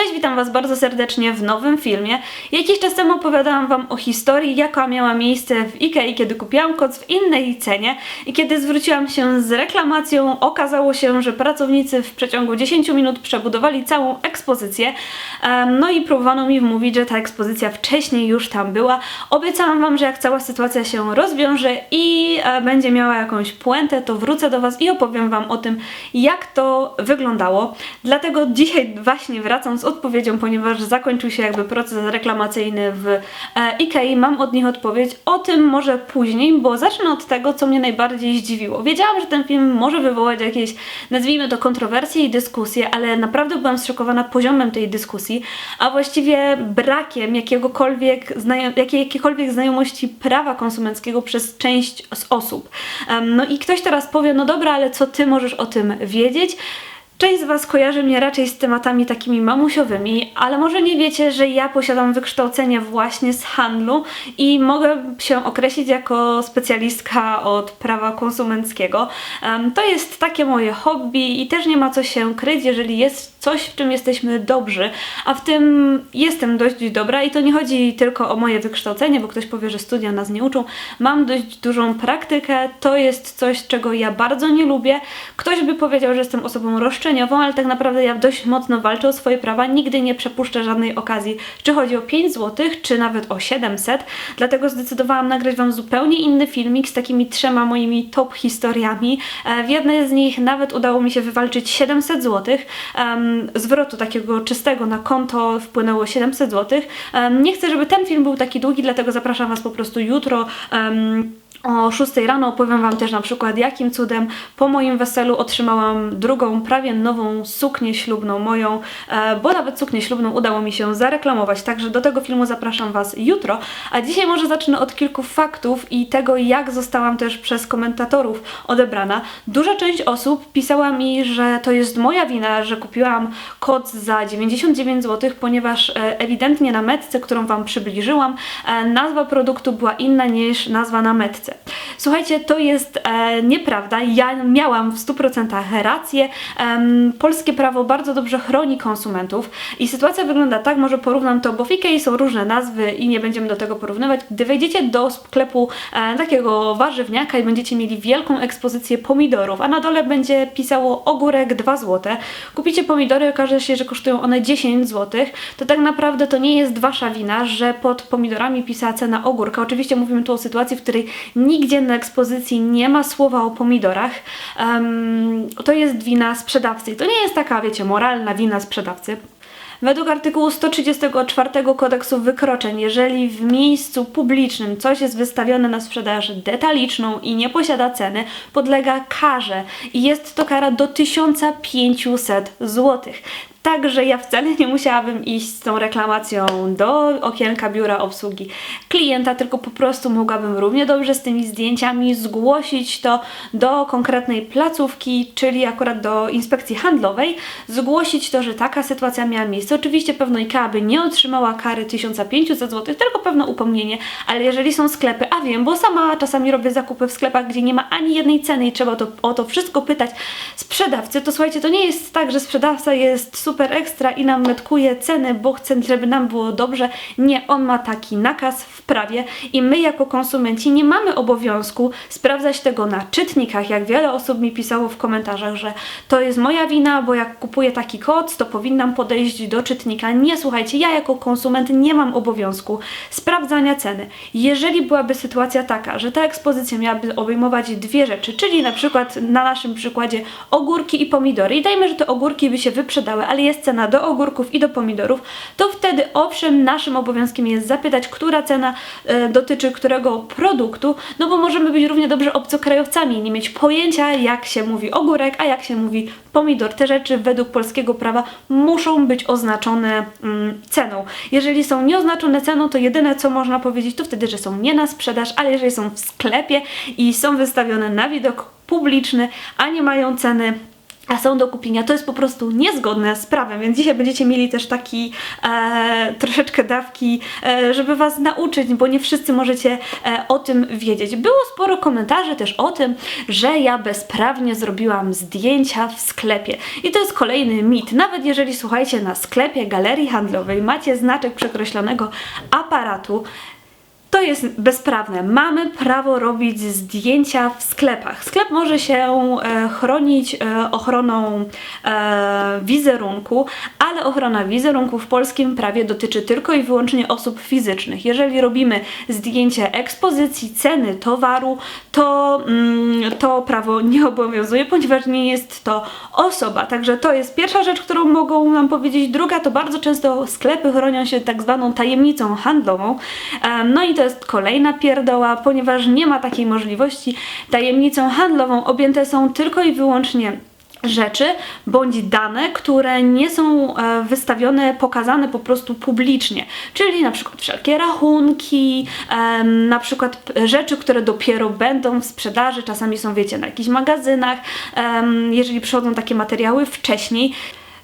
Cześć, witam Was bardzo serdecznie w nowym filmie. Jakiś czas temu opowiadałam Wam o historii, jaka miała miejsce w Ikei, kiedy kupiłam koc w innej cenie i kiedy zwróciłam się z reklamacją, okazało się, że pracownicy w przeciągu 10 minut przebudowali całą ekspozycję. No i próbowano mi wmówić, że ta ekspozycja wcześniej już tam była. Obiecałam Wam, że jak cała sytuacja się rozwiąże i e, będzie miała jakąś puentę, to wrócę do Was i opowiem Wam o tym, jak to wyglądało. Dlatego dzisiaj właśnie wracam z odpowiedzią, ponieważ zakończył się jakby proces reklamacyjny w e, Ikei. Mam od nich odpowiedź. O tym może później, bo zacznę od tego, co mnie najbardziej zdziwiło. Wiedziałam, że ten film może wywołać jakieś, nazwijmy to, kontrowersje i dyskusje, ale naprawdę byłam zszokowana poziomem tej dyskusji, a właściwie brakiem jakiegokolwiek, znajo- jakiej, jakiejkolwiek znajomości prawa konsumenckiego przez część z osób. Em, no i ktoś teraz powie, no dobra, ale co ty możesz o tym wiedzieć? Część z Was kojarzy mnie raczej z tematami takimi mamusiowymi, ale może nie wiecie, że ja posiadam wykształcenie właśnie z handlu i mogę się określić jako specjalistka od prawa konsumenckiego. To jest takie moje hobby i też nie ma co się kryć, jeżeli jest coś, w czym jesteśmy dobrzy, a w tym jestem dość dobra i to nie chodzi tylko o moje wykształcenie, bo ktoś powie, że studia nas nie uczą. Mam dość dużą praktykę, to jest coś, czego ja bardzo nie lubię. Ktoś by powiedział, że jestem osobą roszczeniową, ale tak naprawdę ja dość mocno walczę o swoje prawa, nigdy nie przepuszczę żadnej okazji, czy chodzi o 5 zł, czy nawet o 700, dlatego zdecydowałam nagrać Wam zupełnie inny filmik z takimi trzema moimi top historiami. E, W jednej z nich nawet udało mi się wywalczyć 700 zł. Em, zwrotu takiego czystego na konto wpłynęło 700 zł. Nie chcę, żeby ten film był taki długi, dlatego zapraszam Was po prostu jutro. O 6 rano opowiem Wam też na przykład, jakim cudem po moim weselu otrzymałam drugą, prawie nową suknię ślubną moją, e, bo nawet suknię ślubną udało mi się zareklamować, także do tego filmu zapraszam Was jutro. A dzisiaj może zacznę od kilku faktów i tego, jak zostałam też przez komentatorów odebrana. Duża część osób pisała mi, że to jest moja wina, że kupiłam koc za 99 zł, ponieważ e, ewidentnie na metce, którą Wam przybliżyłam, e, nazwa produktu była inna niż nazwa na metce. Słuchajcie, to jest e, nieprawda. Ja miałam w 100% rację. Em, polskie prawo bardzo dobrze chroni konsumentów i sytuacja wygląda tak, może porównam to, bo w Ikei są różne nazwy i nie będziemy do tego porównywać. Gdy wejdziecie do sklepu e, takiego warzywniaka i będziecie mieli wielką ekspozycję pomidorów, a na dole będzie pisało ogórek 2 zł, kupicie pomidory okaże się, że kosztują one 10 zł, to tak naprawdę to nie jest wasza wina, że pod pomidorami pisała cena ogórka. Oczywiście mówimy tu o sytuacji, w której nigdzie na ekspozycji nie ma słowa o pomidorach. Em, to jest wina sprzedawcy. To nie jest taka, wiecie, moralna wina sprzedawcy. Według artykułu 134 kodeksu wykroczeń, jeżeli w miejscu publicznym coś jest wystawione na sprzedaż detaliczną i nie posiada ceny, podlega karze i jest to kara do 1500 zł. Także ja wcale nie musiałabym iść z tą reklamacją do okienka biura obsługi klienta, tylko po prostu mogłabym równie dobrze z tymi zdjęciami zgłosić to do konkretnej placówki, czyli akurat do inspekcji handlowej, zgłosić to, że taka sytuacja miała miejsce. Oczywiście pewno IKEA by nie otrzymała kary 1500 zł, tylko pewne upomnienie, ale jeżeli są sklepy, a wiem, bo sama czasami robię zakupy w sklepach, gdzie nie ma ani jednej ceny i trzeba to, o to wszystko pytać sprzedawcy, to słuchajcie, to nie jest tak, że sprzedawca jest super ekstra i nam metkuje ceny, bo chce, żeby nam było dobrze. Nie, on ma taki nakaz w prawie i my jako konsumenci nie mamy obowiązku sprawdzać tego na czytnikach, jak wiele osób mi pisało w komentarzach, że to jest moja wina, bo jak kupuję taki kod, to powinnam podejść do czytnika. Nie, słuchajcie, ja jako konsument nie mam obowiązku sprawdzania ceny. Jeżeli byłaby sytuacja taka, że ta ekspozycja miałaby obejmować dwie rzeczy, czyli na przykład na naszym przykładzie ogórki i pomidory i dajmy, że te ogórki by się wyprzedały, ale jest cena do ogórków i do pomidorów, to wtedy owszem, naszym obowiązkiem jest zapytać, która cena e, dotyczy którego produktu, no bo możemy być równie dobrze obcokrajowcami i nie mieć pojęcia, jak się mówi ogórek, a jak się mówi pomidor. Te rzeczy według polskiego prawa muszą być oznaczone mm, ceną. Jeżeli są nieoznaczone ceną, to jedyne co można powiedzieć, to wtedy, że są nie na sprzedaż, ale jeżeli są w sklepie i są wystawione na widok publiczny, a nie mają ceny a są do kupienia, to jest po prostu niezgodne z prawem, więc dzisiaj będziecie mieli też taki e, troszeczkę dawki, e, żeby Was nauczyć, bo nie wszyscy możecie e, o tym wiedzieć. Było sporo komentarzy też o tym, że ja bezprawnie zrobiłam zdjęcia w sklepie. I to jest kolejny mit. Nawet jeżeli słuchajcie na sklepie, galerii handlowej, macie znaczek przekreślonego aparatu, to jest bezprawne. Mamy prawo robić zdjęcia w sklepach. Sklep może się e, chronić e, ochroną e, wizerunku, ale ochrona wizerunku w polskim prawie dotyczy tylko i wyłącznie osób fizycznych. Jeżeli robimy zdjęcie ekspozycji, ceny towaru, to mm, to prawo nie obowiązuje, ponieważ nie jest to osoba. Także to jest pierwsza rzecz, którą mogą nam powiedzieć. Druga to bardzo często sklepy chronią się tak zwaną tajemnicą handlową. No i to jest kolejna pierdoła, ponieważ nie ma takiej możliwości. Tajemnicą handlową objęte są tylko i wyłącznie rzeczy bądź dane, które nie są e, wystawione, pokazane po prostu publicznie. Czyli na przykład wszelkie rachunki, na przykład rzeczy, które dopiero będą w sprzedaży, czasami są, wiecie, na jakichś magazynach, jeżeli przychodzą takie materiały wcześniej.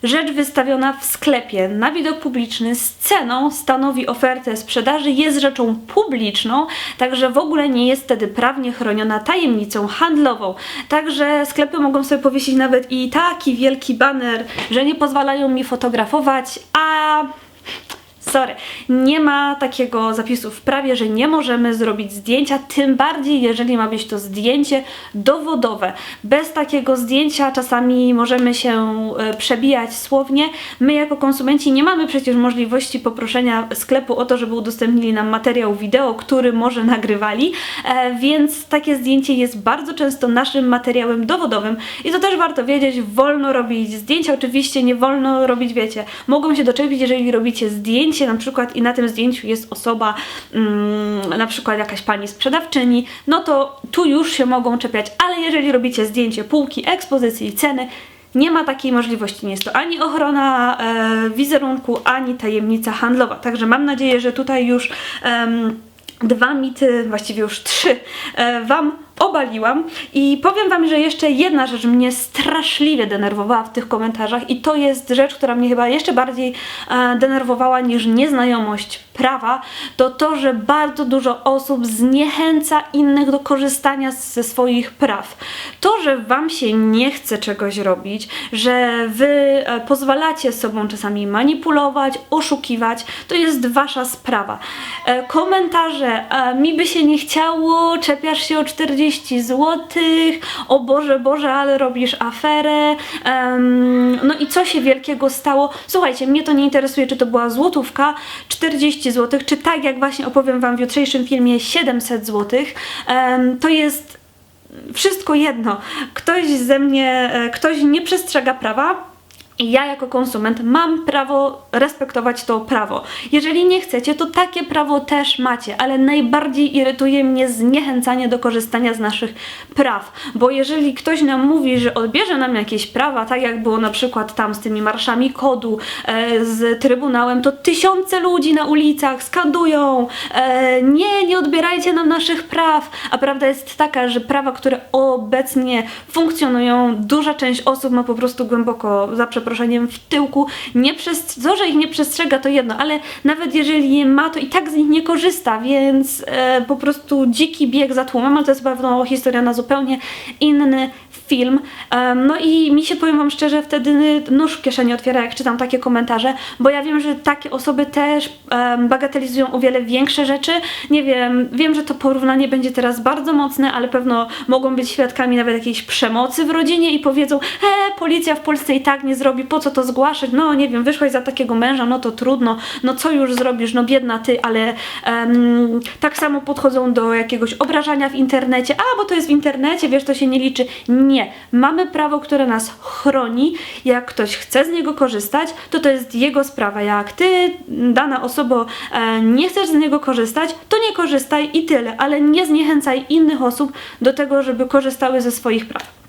Rzecz wystawiona w sklepie na widok publiczny z ceną stanowi ofertę sprzedaży, jest rzeczą publiczną, także w ogóle nie jest wtedy prawnie chroniona tajemnicą handlową. Także sklepy mogą sobie powiesić nawet i taki wielki baner, że nie pozwalają mi fotografować, a Sorry, nie ma takiego zapisu w prawie, że nie możemy zrobić zdjęcia, tym bardziej jeżeli ma być to zdjęcie dowodowe. Bez takiego zdjęcia czasami możemy się e, przebijać słownie. My jako konsumenci nie mamy przecież możliwości poproszenia sklepu o to, żeby udostępnili nam materiał wideo, który może nagrywali, e, więc takie zdjęcie jest bardzo często naszym materiałem dowodowym i to też warto wiedzieć, wolno robić zdjęcia, oczywiście nie wolno robić, wiecie, mogą się doczepić, jeżeli robicie zdjęcie na przykład i na tym zdjęciu jest osoba, mm, na przykład jakaś pani sprzedawczyni, no to tu już się mogą czepiać, ale jeżeli robicie zdjęcie półki, ekspozycji, ceny, nie ma takiej możliwości. Nie jest to ani ochrona e, wizerunku, ani tajemnica handlowa. Także mam nadzieję, że tutaj już dwa mity, właściwie już trzy, e, Wam obaliłam i powiem Wam, że jeszcze jedna rzecz mnie straszliwie denerwowała w tych komentarzach i to jest rzecz, która mnie chyba jeszcze bardziej e, denerwowała niż nieznajomość prawa, to to, że bardzo dużo osób zniechęca innych do korzystania ze swoich praw. To, że Wam się nie chce czegoś robić, że Wy e, pozwalacie sobą czasami manipulować, oszukiwać, to jest Wasza sprawa. E, komentarze, e, mi by się nie chciało, czepiasz się o 40 zł, o Boże, Boże, ale robisz aferę, em, no i co się wielkiego stało? Słuchajcie, mnie to nie interesuje, czy to była złotówka, 40 zł, czy tak jak właśnie opowiem Wam w jutrzejszym filmie 700 zł, em, to jest wszystko jedno. Ktoś ze mnie, e, ktoś nie przestrzega prawa, i ja jako konsument mam prawo respektować to prawo. Jeżeli nie chcecie, to takie prawo też macie, ale najbardziej irytuje mnie zniechęcanie do korzystania z naszych praw, bo jeżeli ktoś nam mówi, że odbierze nam jakieś prawa, tak jak było na przykład tam z tymi marszami kodu, e, z Trybunałem, to tysiące ludzi na ulicach skadują, e, nie, nie odbierajcie nam naszych praw, a prawda jest taka, że prawa, które obecnie funkcjonują, duża część osób ma po prostu głęboko, za przeproszeniem, w tyłku, nie przez, to, że ich nie przestrzega to jedno, ale nawet jeżeli je ma, to i tak z nich nie korzysta, więc e, po prostu dziki bieg za tłumem, ale to jest pewno historia na zupełnie inny film. No i mi się, powiem Wam szczerze, wtedy nóż w kieszeni otwiera, jak czytam takie komentarze, bo ja wiem, że takie osoby też bagatelizują o wiele większe rzeczy. Nie wiem, wiem, że to porównanie będzie teraz bardzo mocne, ale pewno mogą być świadkami nawet jakiejś przemocy w rodzinie i powiedzą, e, policja w Polsce i tak nie zrobi, po co to zgłaszać? No nie wiem, wyszłaś za takiego męża, no to trudno, no co już zrobisz, no biedna ty, ale em, tak samo podchodzą do jakiegoś obrażania w internecie, a bo to jest w internecie, wiesz, to się nie liczy. Nie, mamy prawo, które nas chroni. Jak ktoś chce z niego korzystać, to to jest jego sprawa. Jak ty, dana osoba, e, nie chcesz z niego korzystać, to nie korzystaj i tyle, ale nie zniechęcaj innych osób do tego, żeby korzystały ze swoich praw.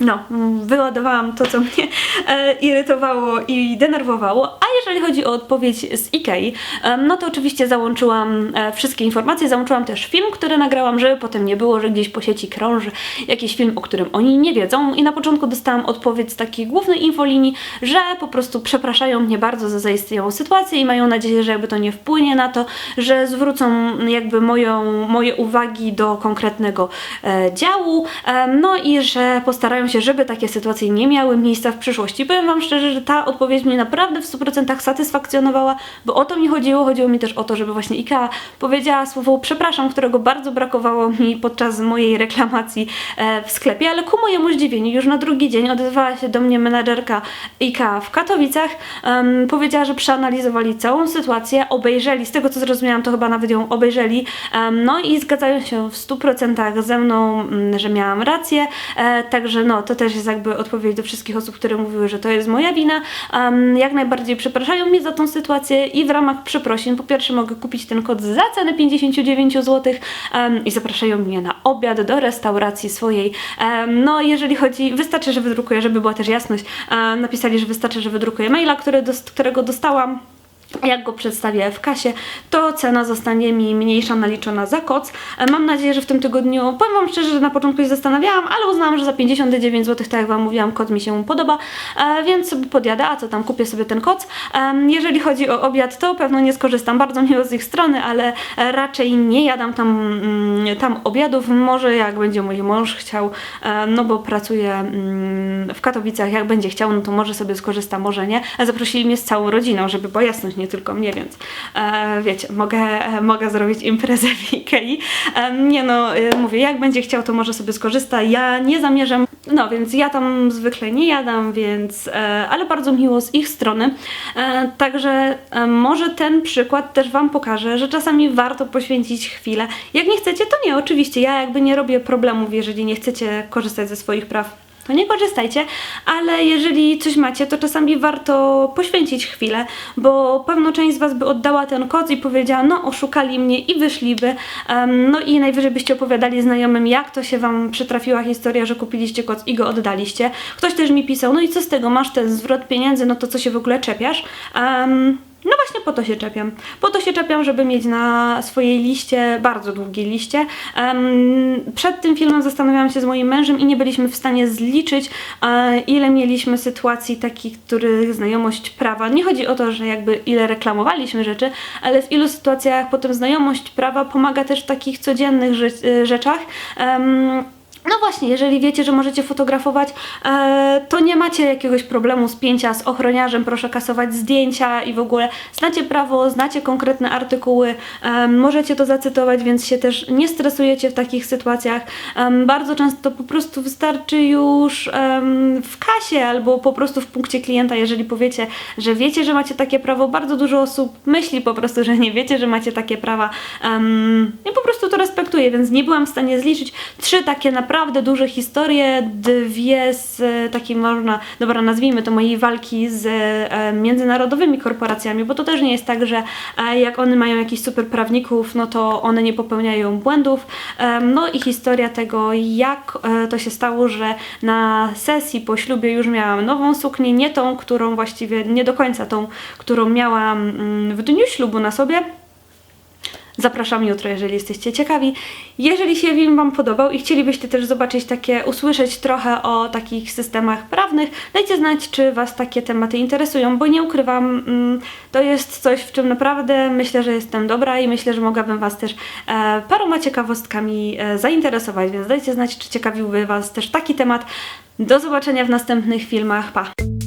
No, wyładowałam to, co mnie e, irytowało i denerwowało. A jeżeli chodzi o odpowiedź z Ikei, em, no to oczywiście załączyłam e, wszystkie informacje, załączyłam też film, który nagrałam, żeby potem nie było, że gdzieś po sieci krąży jakiś film, o którym oni nie wiedzą. I na początku dostałam odpowiedź z takiej głównej infolinii, że po prostu przepraszają mnie bardzo za zaistniałą sytuację i mają nadzieję, że jakby to nie wpłynie na to, że zwrócą jakby moją, moje uwagi do konkretnego e, działu, em, no i że postarają się, żeby takie sytuacje nie miały miejsca w przyszłości. Powiem Wam szczerze, że ta odpowiedź mnie naprawdę w 100% satysfakcjonowała, bo o to mi chodziło. Chodziło mi też o to, żeby właśnie IKEA powiedziała słowo przepraszam, którego bardzo brakowało mi podczas mojej reklamacji e, w sklepie, ale ku mojemu zdziwieniu już na drugi dzień odezwała się do mnie menadżerka IKEA w Katowicach. Em, powiedziała, że przeanalizowali całą sytuację, obejrzeli, z tego co zrozumiałam, to chyba nawet ją obejrzeli, em, no i zgadzają się w 100% ze mną, mm, że miałam rację, e, także no, to też jest jakby odpowiedź do wszystkich osób, które mówiły, że to jest moja wina. Em, jak najbardziej przepraszają mnie za tą sytuację i w ramach przeprosin, po pierwsze mogę kupić ten kod za cenę 59 zł em, i zapraszają mnie na obiad do restauracji swojej. Em, no jeżeli chodzi, wystarczy, że wydrukuję, żeby była też jasność, e, napisali, że wystarczy, że wydrukuję maila, który dos- którego dostałam. Jak go przedstawię w kasie, to cena zostanie mi mniejsza naliczona za koc. E, Mam nadzieję, że w tym tygodniu, powiem Wam szczerze, że na początku się zastanawiałam, ale uznałam, że za 59 zł, tak jak Wam mówiłam, kod mi się podoba, e, więc sobie podjadę, a co tam, kupię sobie ten koc. Em, Jeżeli chodzi o obiad, to pewno nie skorzystam bardzo miło z ich strony, ale e, raczej nie jadam tam, mm, tam obiadów. Może jak będzie mój mąż chciał, e, no bo pracuje mm, w Katowicach, jak będzie chciał, no to może sobie skorzysta, może nie. Zaprosili mnie z całą rodziną, żeby była jasność, nie tylko mnie, więc e, wiecie, mogę, mogę zrobić imprezę w Ikei. E, nie no, e, mówię, jak będzie chciał, to może sobie skorzysta. Ja nie zamierzam, no więc ja tam zwykle nie jadam, więc, e, ale bardzo miło z ich strony. E, także e, może ten przykład też Wam pokaże, że czasami warto poświęcić chwilę. Jak nie chcecie, to nie, oczywiście. Ja jakby nie robię problemów, jeżeli nie chcecie korzystać ze swoich praw to nie korzystajcie, ale jeżeli coś macie, to czasami warto poświęcić chwilę, bo pewno część z Was by oddała ten kod i powiedziała, no oszukali mnie i wyszliby, Em, no i najwyżej byście opowiadali znajomym, jak to się Wam przytrafiła historia, że kupiliście kod i go oddaliście. Ktoś też mi pisał, no i co z tego, masz ten zwrot pieniędzy, no to co się w ogóle czepiasz? Em, no właśnie po to się czepiam. Po to się czepiam, żeby mieć na swojej liście, bardzo długiej liście. Przed tym filmem zastanawiałam się z moim mężem i nie byliśmy w stanie zliczyć, e, ile mieliśmy sytuacji takich, których znajomość prawa. Nie chodzi o to, że jakby ile reklamowaliśmy rzeczy, ale w ilu sytuacjach potem znajomość prawa pomaga też w takich codziennych e, rzeczach. No właśnie, jeżeli wiecie, że możecie fotografować, e, to nie macie jakiegoś problemu spięcia z ochroniarzem, proszę kasować zdjęcia i w ogóle znacie prawo, znacie konkretne artykuły, e, możecie to zacytować, więc się też nie stresujecie w takich sytuacjach. Em, bardzo często po prostu wystarczy już em, w kasie albo po prostu w punkcie klienta, jeżeli powiecie, że wiecie, że macie takie prawo. Bardzo dużo osób myśli po prostu, że nie wiecie, że macie takie prawa em, i po prostu to respektuję, więc nie byłam w stanie zliczyć. Trzy takie naprawdę duże historie, dwie z e, takiej można, dobra, nazwijmy to mojej walki z e, międzynarodowymi korporacjami, bo to też nie jest tak, że e, jak one mają jakichś super prawników, no to one nie popełniają błędów. No i historia tego, jak to się stało, że na sesji po ślubie już miałam nową suknię, nie tą, którą właściwie, nie do końca tą, którą miałam mm, w dniu ślubu na sobie. Zapraszam jutro, jeżeli jesteście ciekawi. Jeżeli się film Wam podobał i chcielibyście też zobaczyć takie, usłyszeć trochę o takich systemach prawnych, dajcie znać, czy Was takie tematy interesują, bo nie ukrywam, mm, to jest coś, w czym naprawdę myślę, że jestem dobra i myślę, że mogłabym Was też e, paroma ciekawostkami e, zainteresować, więc dajcie znać, czy ciekawiłby Was też taki temat. Do zobaczenia w następnych filmach. Pa!